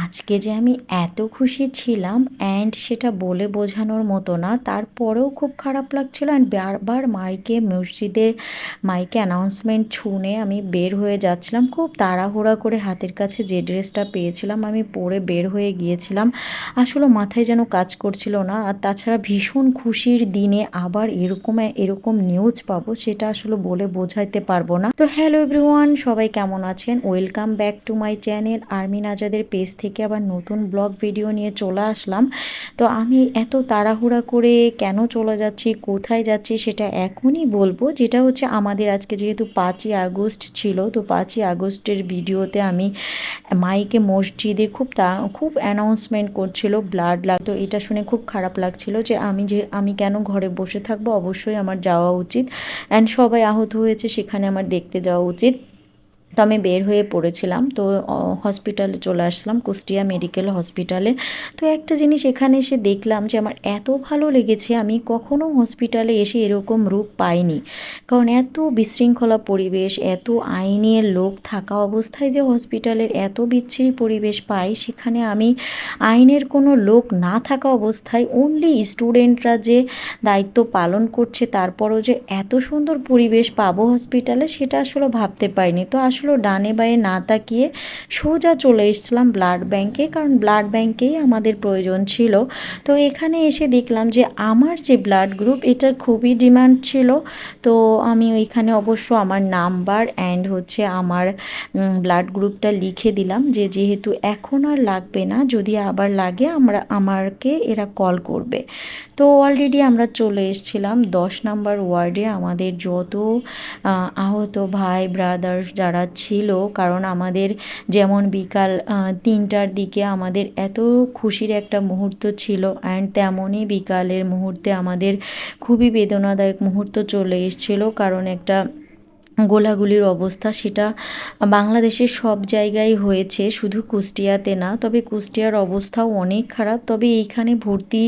আজকে যে আমি এত খুশি ছিলাম অ্যান্ড সেটা বলে বোঝানোর মতো না, তারপরেও খুব খারাপ লাগছিল অ্যান্ড বারবার মাইকে মসজিদের, মাইকে অ্যানাউন্সমেন্ট শুনে আমি বের হয়ে যাচ্ছিলাম। খুব তাড়াহুড়া করে হাতের কাছে যে ড্রেসটা পেয়েছিলাম, আমি পরে বের হয়ে গিয়েছিলাম। আসলে মাথায় যেন কাজ করছিল না, আর তাছাড়া ভীষণ খুশির দিনে আবার এরকম এরকম নিউজ পাবো, সেটা আসলে বলে বোঝাইতে পারব না। তো হ্যালো এভরিওয়ান সবাই কেমন আছেন? Welcome back to my channel Armin আজাদের পেজ থেকে আবার নতুন ব্লগ ভিডিও নিয়ে চলে আসলাম। তো আমি এত তাড়াহুড়া করে কেন চলে যাচ্ছি, কোথায় যাচ্ছি সেটা এখনই বলব। যেটা হচ্ছে আমাদের আজকে যেহেতু পাঁচই আগস্ট ছিল, তো পাঁচই আগস্টের ভিডিওতে আমি মাইকে মসজিদে খুব তা, খুব অ্যানাউন্সমেন্ট করছিল ব্লাড লাগ তো এটা শুনে খুব খারাপ লাগছিল যে আমি যে, আমি কেন ঘরে বসে থাকব? অবশ্যই আমার যাওয়া উচিত। অ্যান্ড সবাই আহত হয়েছে সেখানে আমার দেখতে যাওয়া উচিত। তো আমি বের হয়ে পড়েছিলাম। তো হসপিটালে চলে আসলাম, কুষ্টিয়া মেডিকেল হসপিটালে তো একটা জিনিস এখানে এসে দেখলাম যে, আমার এত ভালো লেগেছে, আমি কখনো হসপিটালে এসে এরকম রূপ পাইনি। কারণ এত বিশৃঙ্খলা পরিবেশ, এত আইনের লোক থাকা অবস্থায় যে হসপিটালের এত বিচ্ছিরি পরিবেশ পাই, সেখানে আমি আইনের কোনো লোক না থাকা অবস্থায় অনলি স্টুডেন্টরা যে দায়িত্ব পালন করছে, তারপরও যে এত সুন্দর পরিবেশ পাবো হসপিটালে সেটা আসলে ভাবতে পারিনি। তো আসলে ডানে বায়ে না তাকিয়ে সোজা চলে এসেছিলাম ব্লাড ব্যাংকে, কারণ ব্লাড ব্যাংকেই আমাদের প্রয়োজন ছিল। তো এখানে এসে দেখলাম যে আমার যে ব্লাড গ্রুপ, এটা খুবই ডিমান্ড ছিল। তো আমি ওইখানে অবশ্য আমার নাম্বার অ্যান্ড হচ্ছে আমার ব্লাড গ্রুপটা লিখে দিলাম যে যেহেতু এখন আর লাগবে না, যদি আবার লাগে আমরা আমাকে এরা কল করবে। তো অলরেডি আমরা চলে এসেছিলাম দশ নাম্বার ওয়ার্ডে আমাদের যত আহত ভাই ব্রাদার্স যারা ছিল, কারণ আমাদের যেমন বিকাল তিনটার দিকে আমাদের এত খুশির একটা মুহূর্ত ছিল অ্যান্ড তেমনই বিকালের মুহূর্তে আমাদের খুবই বেদনাদায়ক মুহূর্ত চলে এসেছিল, কারণ একটা গোলাগুলির অবস্থা সেটা বাংলাদেশের সব জায়গায় হয়েছে, শুধু কুষ্টিয়াতে না। তবে কুষ্টিয়ার অবস্থাও অনেক খারাপ। তবে এইখানে ভর্তি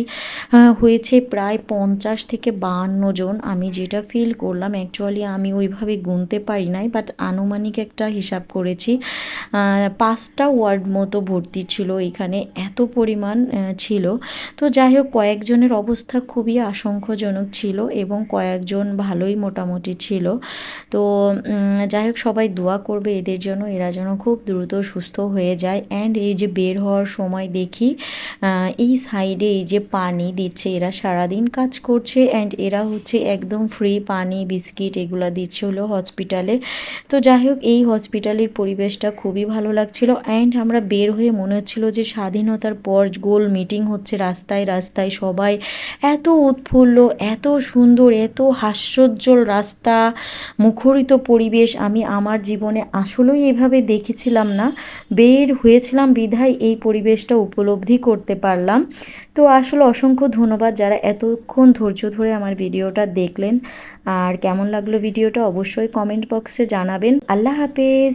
হয়েছে প্রায় পঞ্চাশ থেকে বাহান্ন জন। আমি যেটা ফিল করলাম অ্যাকচুয়ালি আমি ওইভাবে গুনতে পারি নাই বাট আনুমানিক একটা হিসাব করেছি পাঁচটা ওয়ার্ড মতো ভর্তি ছিল এখানে এত পরিমাণ ছিল। তো যাই হোক, কয়েকজনের অবস্থা খুবই আশঙ্কাজনক ছিল এবং কয়েকজন ভালোই মোটামুটি ছিল। তো যাই হোক সবাই দোয়া করবে এদের জন্য, এরা যেন খুব দ্রুত সুস্থ হয়ে যায়। অ্যান্ড এই যে বের হওয়ার সময় দেখি এই সাইডে এই যে পানি দিচ্ছে, এরা সারাদিন কাজ করছে। অ্যান্ড এরা হচ্ছে একদম ফ্রি পানি, বিস্কিট এগুলো দিচ্ছে হলো হসপিটালে তো যাই হোক এই হসপিটালের পরিবেশটা খুবই ভালো লাগছিল। অ্যান্ড আমরা বের হয়ে মনে হচ্ছিল যে স্বাধীনতার পর গোল মিটিং হচ্ছে রাস্তায় রাস্তায় সবাই। এত উৎফুল্ল, এত সুন্দর, এত হাস্যোজ্জ্বল রাস্তা, মুখরিত মুখরিত পরিবেশ আমি আমার জীবনে আসলেই এভাবে দেখেছিলাম না। বের হয়েছিলাম বিধায় এই পরিবেশটা উপলব্ধি করতে পারলাম। তো আসলে অসংখ্য ধন্যবাদ যারা এতক্ষণ ধৈর্য ধরে আমার ভিডিওটা দেখলেন। আর কেমন লাগল ভিডিওটা অবশ্যই কমেন্ট বক্সে জানাবেন। আল্লাহ হাফেজ।